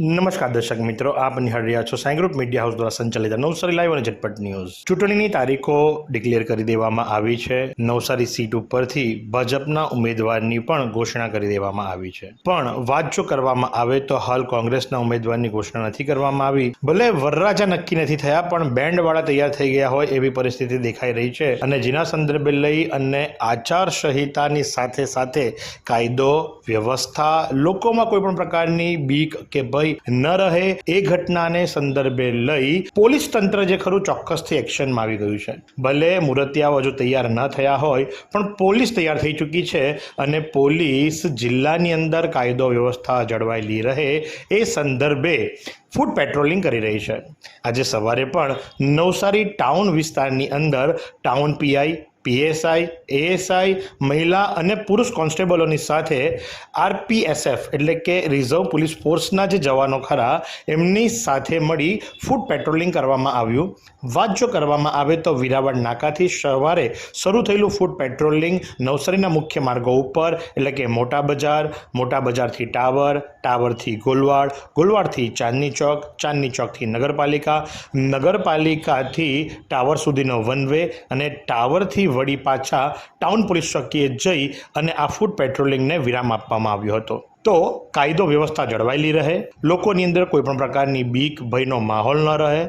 નમસ્કાર દર્શક મિત્રો, આપ નિહાળી રહ્યા છો સાઈ મીડિયા હાઉસ દ્વારા સંચાલિત નવસારી લાઈવ અને ઝટપટ ન્યૂઝ. ચૂંટણીની તારીખો ડિક્લેર કરી દેવામાં આવી છે. નવસારી સીટ ઉપરથી ભાજપના ઉમેદવારની પણ ઘોષણા કરી દેવામાં આવી છે. પણ વાત જો કરવામાં આવે તો હાલ કોંગ્રેસના ઉમેદવારની ઘોષણા નથી કરવામાં આવી. ભલે વરરાજા નક્કી નથી થયા, પણ બેન્ડવાળા તૈયાર થઈ ગયા હોય એવી પરિસ્થિતિ દેખાઈ રહી છે અને જેના સંદર્ભે લઈ અને આચાર સંહિતાની સાથે સાથે કાયદો, વ્યવસ્થા, લોકોમાં કોઈ પણ પ્રકારની બીક કે ભય ન રહે એ ઘટનાને સંદર્ભે લઈ પોલીસ તંત્ર જે ખરું ચોક્કસથી એક્શનમાં આવી ગયું છે. ભલે મુરતિયાઓ હજુ તૈયાર ન થયા હોય, પણ પોલીસ તૈયાર થઈ ચૂકી છે અને પોલીસ જિલ્લાની અંદર કાયદો વ્યવસ્થા જળવાયેલી રહે એ સંદર્ભે ફૂડ પેટ્રોલિંગ કરી રહી છે. આજે સવારે પણ નવસારી ટાઉન વિસ્તારની અંદર ટાઉન પીઆઈ પીએસઆઈ, એએસઆઈ, મહિલા અને પુરુષ કોન્સ્ટેબલોની સાથે આરપીએસએફ એટલે કે રિઝર્વ પોલીસ ફોર્સના જે જવાનો ખરા, એમની સાથે મળી ફૂડ પેટ્રોલિંગ કરવામાં આવ્યું. વાત જો કરવામાં આવે તો વિરાવળ નાકાથી સવારે શરૂ થયેલું ફૂડ પેટ્રોલિંગ નવસારીના મુખ્ય માર્ગો ઉપર એટલે કે મોટા બજાર, મોટા બજારથી ટાવર ટાવરથી ગોલવાડ, ગોલવાડથી ચાંદની ચોક, ચાંદની ચોકથી નગરપાલિકા, નગરપાલિકાથી ટાવર સુધીનો વન વે અને ટાવરથી વળી પાછા ટાઉન પોલીસ ચોકીએ જઈ અને આ ફૂડ પેટ્રોલિંગને વિરામ આપવામાં આવ્યો હતો. તો કાયદો વ્યવસ્થા જળવાયેલી રહે, લોકોની અંદર કોઈપણ પ્રકારની બીક ભયનો માહોલ ન રહે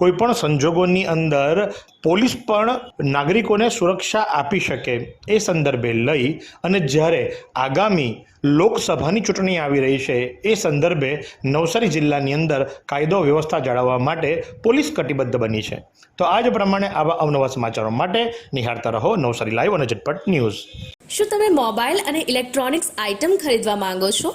કોઈપણ સંજોગોની અંદર પોલીસ પણ નાગરિકોને સુરક્ષા આપી શકે એ સંદર્ભે લઈ અને જ્યારે આગામી લોકસભાની ચૂંટણી આવી રહી છે, એ સંદર્ભે નવસારી જિલ્લાની અંદર કાયદો વ્યવસ્થા જાળવવા માટે પોલીસ કટિબદ્ધ બની છે. તો આ જ પ્રમાણે આવા અવનવા સમાચારો માટે નિહાળતા રહો નવસારી લાઈવ અને ઝટપટ ન્યૂઝ. શું તમે મોબાઈલ અને ઇલેક્ટ્રોનિક્સ આઇટમ ખરીદવા માંગો છો?